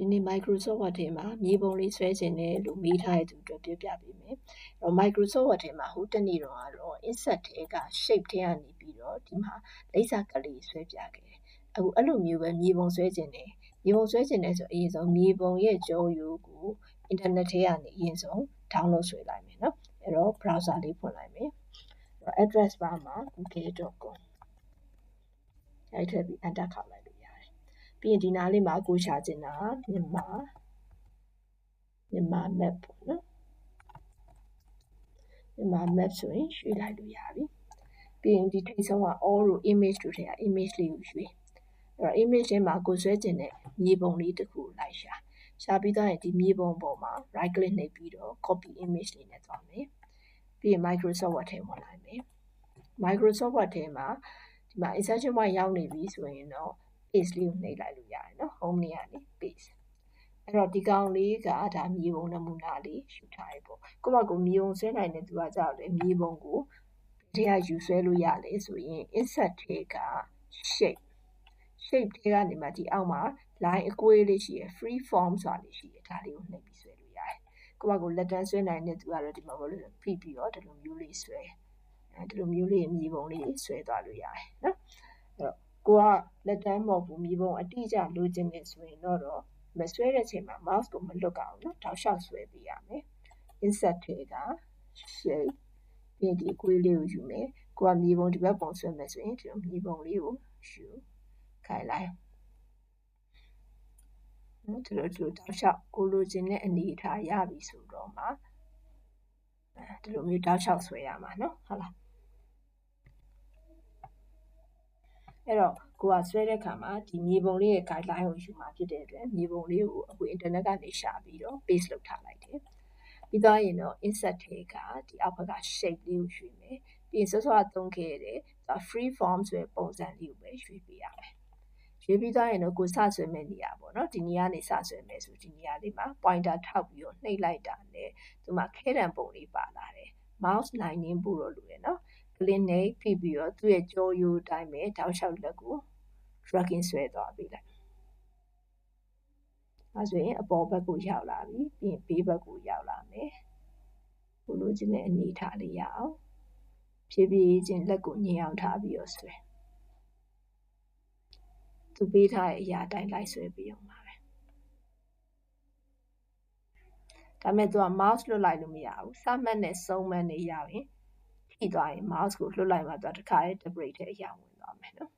ဒီနေ့ Microsoft Word ထဲမှာမြေပုံလေးဆွဲခြင်းနဲ့လို့မေးထားတဲ့သူအတွက်ပြောပြပေးမယ်။အဲ့တော့ Microsoft Word ထဲမှာဟိုတနေ့တော့ကတော့ insert ထဲက shape ထဲကနေပြီးတော့ဒီမှာလိပ်စာကလေးဆွဲပြခဲ့တယ်။အခုအဲ့လိုမျိုးပဲမြေပုံဆွဲခြင်းနဲ့မြေပုံဆွဲခြင်းနဲ့ဆိုအရင်ဆုံးမြေပုံရဲ့ကြောရိုးကို internet ထဲကနေအရင်ဆုံး download ဆွဲလိုက်မယ်နော်။အဲ့တော့ browser လေးဖွင့်လိုက်မယ်။အဲ့တော့ address bar မှာ google.com ရိုက်ထည့်ပြီး enter ခေါက်လိုက် ပြီးရင်ဒီနားလေးမှာကိုရှာချင်တာမြန်မာမြန်မာ map ပေါ့နော်မြန်မာ map ဆိုရင်ရွှေ့လိုက်လို့ရပြီပြီးရင်ဒီထိပ်ဆုံးက all လို့ image တို့ထဲက image လေးကိုရွှေ့အဲ့တော့ image ထဲမှာကိုဆွဲကျင်တဲ့မြေပုံလေးတစ်ခုလိုက်ရှာရှာပြီးတော့ဒီမြေပုံပေါ်မှာ right click နှိပ်ပြီးတော့ copy image လေးနဲ့သွားမယ်ပြီးရင် Microsoft Word ထဲဝင်လိုက်မယ် Microsoft Word ထဲမှာဒီမှာ insertion point ရောက်နေပြီဆိုရင်တော့ paste လေးကိုနှိပ်လိုက်လို့ရတယ်နော် home နေရာနေ paste အဲ့တော့ဒီကောင်လေးကဒါမြေပုံနမူနာလေးယူထားရပေါ့ကိုမကိုမြေပုံဆွဲနိုင်တဲ့သူကကြောက်တယ်မြေပုံကိုတရားယူဆွဲလို့ရလေဆိုရင် insert ထဲက shape shape ထဲကနေမှဒီအောက်မှာ line အကွေးလေးရှိရယ် free form ဆိုတာလေးရှိရယ်ဒါလေးကိုနှိပ်ပြီးဆွဲလို့ရတယ်ကိုမကိုလက်တန်းဆွဲနိုင်တဲ့သူကတော့ဒီမှာဘာလို့လဲဖိပြီးတော့ဒီလိုမျိုးလေးဆွဲအဲဒီလိုမျိုးလေးမြေပုံလေးဆွဲသွားလို့ရတယ်နော်အဲ့တော့ ကိုကလက်တန်းမဟုတ်ဘူးမြေပုံအတိအကျလိုချင်တယ်ဆိုရင်တော့မဆွဲတဲ့ချိန်မှာ mouse ကိုမလွတ်ကအောင်နော်တောက်လျှောက်ဆွဲပေးရမယ် insert ထဲက shape ပြီးဒီအကွေးလေးကိုယူမယ်ကိုကမြေပုံဒီဘက်ပုံဆွဲမယ်ဆိုရင်ဒီလိုမြေပုံလေးကိုယူခိုင်လိုက်နော်ဒီလိုဒီလိုတောက်လျှောက်ကိုလိုချင်တဲ့အနေအထားရပြီဆိုတော့မှဒီလိုမျိုးတောက်လျှောက်ဆွဲရမှာနော်ဟုတ်လား အဲ့တော့ကိုကဆွဲတဲ့ခါမှာဒီမြေပုံလေးရဲ့ guideline ကိုယူမှာဖြစ်တဲ့အတွက်မြေပုံလေးကိုအခု internet ကနေရှာပြီးတော့ paste လုပ်ထားလိုက်တယ်ပြီးတော့ရင်တော့ insert ထဲကဒီအောက်ဘက်က shape လေးကိုရွှေ့မယ်ပြီးရင်စောစောကသုံးခဲ့တဲ့ free form ဆိုတဲ့ပုံစံလေးကိုပဲရွှေ့ပေးရမယ်ရွေးပြီးသွားရင်တော့ကိုစဆွဲမဲ့နေရာပေါ့နော်ဒီနေရာနေစဆွဲမယ်ဆိုဒီနေရာလေးမှာ pointer ထောက်ပြီးတော့နှိပ်လိုက်တာနဲ့ဒီမှာခဲတံပုံလေးပါလာတယ် mouse နိုင်ရင်းပို့တော့လို့ရနော် click နဲ့ဖိပြီးတော့သူ့ရဲ့ကြောရိုးတိုင်းပဲတောက်လျှောက်လက်ကို dragging ဆွဲသွားပေးလိုက်အဲဆိုရင်အပေါ်ဘက်ကိုရောက်လာပြီပြီးရင်ဘေးဘက်ကိုရောက်လာမယ်ကိုလိုချင်တဲ့အနေထားလေးရအောင်ဖြည်းဖြည်းချင်းလက်ကိုညင်အောင်ထားပြီးတော့ဆွဲသူပေးထားတဲ့အရာတိုင်းလိုက်ဆွဲပြီးအောင်ပါပဲဒါမဲ့သူက mouse လွတ်လိုက်လို့မရဘူးစမှတ်နဲ့စုံမှတ်နဲ့ရရင် ထိသွားရင် mouse ကိုလွှတ်လိုက်မှသူတခါရေး debris ထဲအရာဝင်သွားမယ်နော်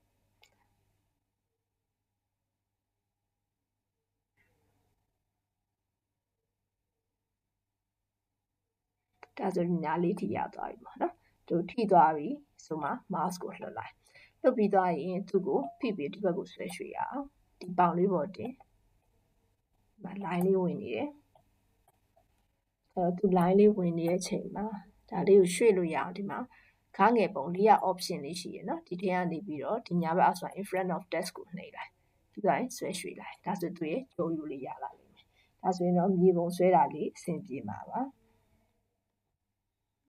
ဒါဆိုရင်ညာလေးထိရသွားပြီပေါ့နော်သူထိသွားပြီဆိုမှ mouse ကိုလွှတ်လိုက်လွှတ်ပြီးသွားရင်သူ့ကိုဖိပြီးဒီဘက်ကိုဆွဲရွှေ့ရအောင်ဒီပေါင်လေးပေါ်တင်မ line လေးဝင်နေတယ်အဲတော့သူ line လေးဝင်နေတဲ့ချိန်မှာ ဒါလေးကိုရွှေ့လို့ရအောင်ဒီမှာခါငယ်ပုံလေးရ option လေးရှိရနော်ဒီထဲကနေပြီးတော့ဒီညာဘက်အောက်ဆို in front of desk ကိုနှိပ်လိုက်ပြီးတော့ဆွဲရွှေ့လိုက်ဒါဆိုသူရဲ့ကြိုးယူလေးရလာလိမ့်မယ်ဒါဆိုရင်တော့မြေပုံဆွဲတာလေးအဆင်ပြေမှာပါ